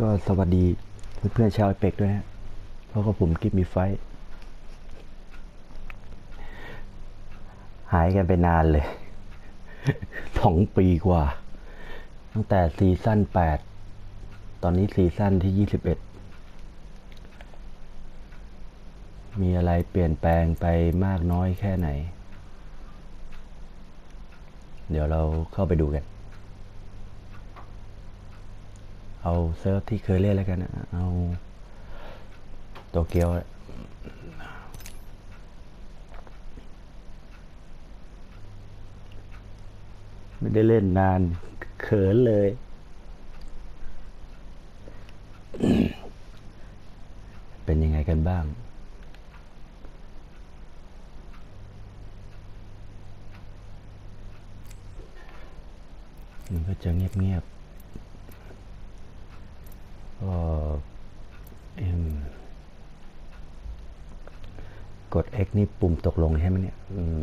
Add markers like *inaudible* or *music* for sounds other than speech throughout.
ก็สวัสดีเพื่อนๆชาวไอเป็กด้วยนะเพราะว่าผมกิฟมีไฟ หายกันไปนานเลยสองปีกว่า ตั้งแต่ซีซั่นแปดตอนนี้ซีซั่นที่ยี่สิบเอ็ดมีอะไรเปลี่ยนแปลงไปมากน้อยแค่ไหน เดี๋ยวเราเข้าไปดูกัน เอาเซิร์ฟที่เคยเล่นแล้วกันนะเอาโตเกียวไม่ได้เล่นนานเขินเลย เป็นยังไงกันบ้างมันก็จะเงียบๆ ก็เอ็กด X นี่ปุ่มตกลงใช่ไหมเนี่ยอืม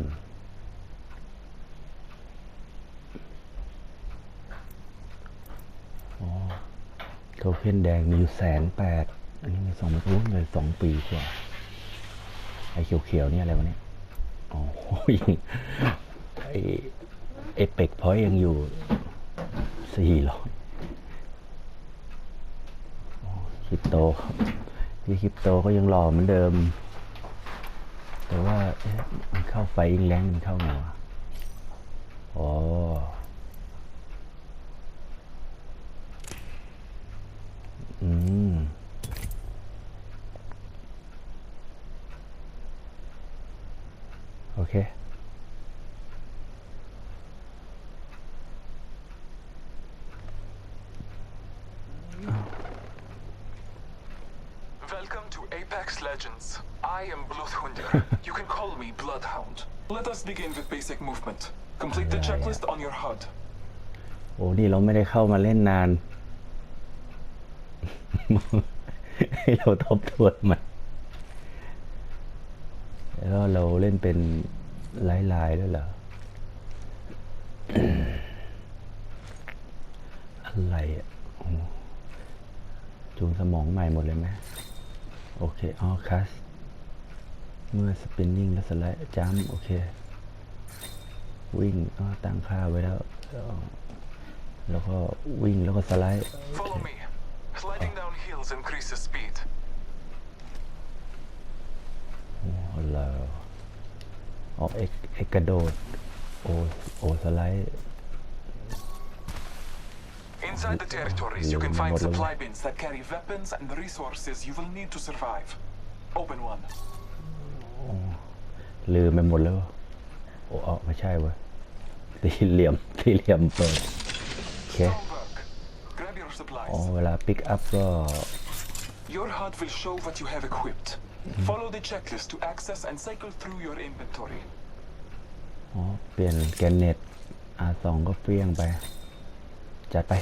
โทเค็นแดงมีอยู่แสนแปด อันนี้มีสองรุ่นเลยสองปีกว่า ไอ้เขียวๆเนี่ยอะไรวะเนี่ยอ๋อยังไอเอเปกพอยยังอยู่สี่ร้อย คริปโตครับที่คริปโตก็ยังหล่อเหมือนเดิม แต่ว่ามันเข้าไฟอิงแรงมันเข้าไงวะอ๋ออืมโอเค Welcome to Apex Legends. I am Bloodhunder. you can call me Bloodhound. Let us begin with basic movement. Complete the checklist on your HUD. โอ้นี่เราไม่ได้เข้ามาเล่นนาน ให้เราทบทวนมันแล้วเราเล่นเป็นลายลายๆด้วยเหรอ อะไรอะโอ้จูนสมองใหม่หมดเลยไหม โอเคอ๋อคัสเมื่อสปินนิ่งและสไลด์จัมโอเค วิ่งอ๋อตั้งค่าไว้แล้วแล้ว แล้วก็วิ่งแล้วก็สไลด์ Follow me. Sliding down hills increases speed. อ๋อเหรออ๋อเอกเอกกระโดดโอโอสไลด์ Inside the territories, you can find supply bins that carry weapons and resources you will need to survive. Open one. ลืมไปหมดแล้ว โอ้อ๋อไม่ใช่เว้ยสี่เหลี่ยมสี่เหลี่ยมเปิด โอเค Strong work. Grab your อ๋อ supplies. เวลาปิกอัพก็ *laughs* Your HUD will show what you have equipped. Follow the checklist to access and cycle through your inventory. อ๋อ เปลี่ยนแกนเน็ต R2 ก็เฟี้ยงไป จัดไป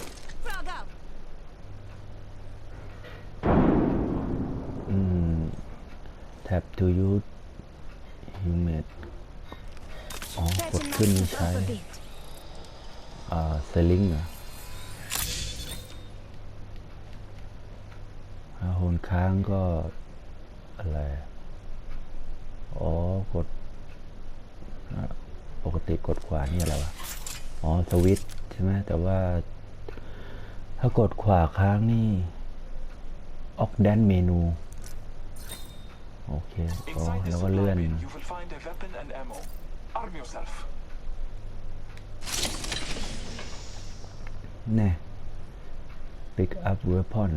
tap to use humid อ๋อ กดขึ้นใช้ อ่าเซลิงเหรอถ้าโหนค้างก็ อะไร อ๋อ กด ปกติกดขวานี่อะไรวะ อ๋อ สวิตช์ใช่ไหม แต่ว่า ถ้ากดขวาค้างนี่ ออกแดนเมนู โอเคอ๋อ Inside the แล้วก็ supply เลื่อน bin, you will find a weapon and ammo. Arm yourself. แน่ pick up weapon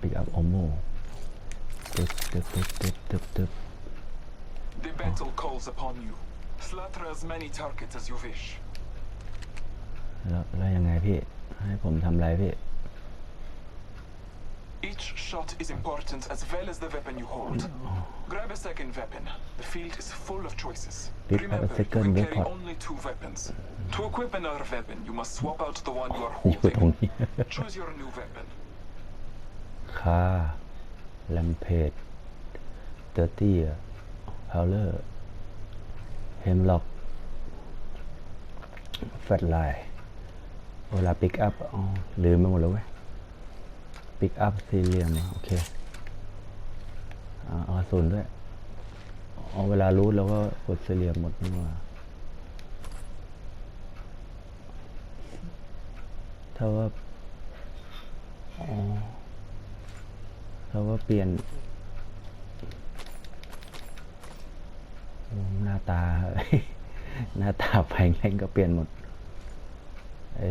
pick up ammo ตึ๊บตึ๊บตึ๊บตึ๊บตึ๊บตึ๊บ The battle calls upon you. Slaughter as many targets as you wish. แล้วแล้วยังไงพี่ ให้ผมทำอะไรพี่ Each shot is important as well as the weapon you hold. Grab a second weapon. The field is full of choices. Pick up a Remember, you second can carry weapon. only two weapons. To equip another weapon, you must swap out the one you are อยู่ตรง holding. นี้ Choose your new weapon. คาแลมเพจเตอร์ตี้พาวเลอร์เฮมล็อกแฟลไลน์เวลาปิกอัพอ๋อลืมไปหมดแล้วเว้ย ปิกอัพสี่เหลี่ยมโอเคอาเอาศูนย์ด้วยเอาเวลารูทแล้วก็กดสี่เหลี่ยมหมดนี่ว่าถ้าว่าอถ้าว่าเปลี่ยนหน้าตา หน้าตาแพงแรงก็เปลี่ยนหมด เอ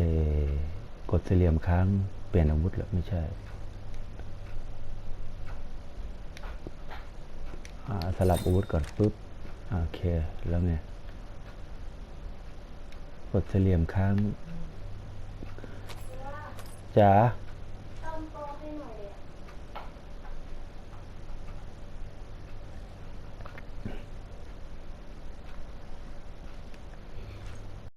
กดสี่เหลี่ยมค้าง เปลี่ยนอาวุธหรอไม่ใช่อ่า สลับอาวุธก่อนปุ๊บโอเค แล้วไงกดสี่เหลี่ยมค้างจ๋า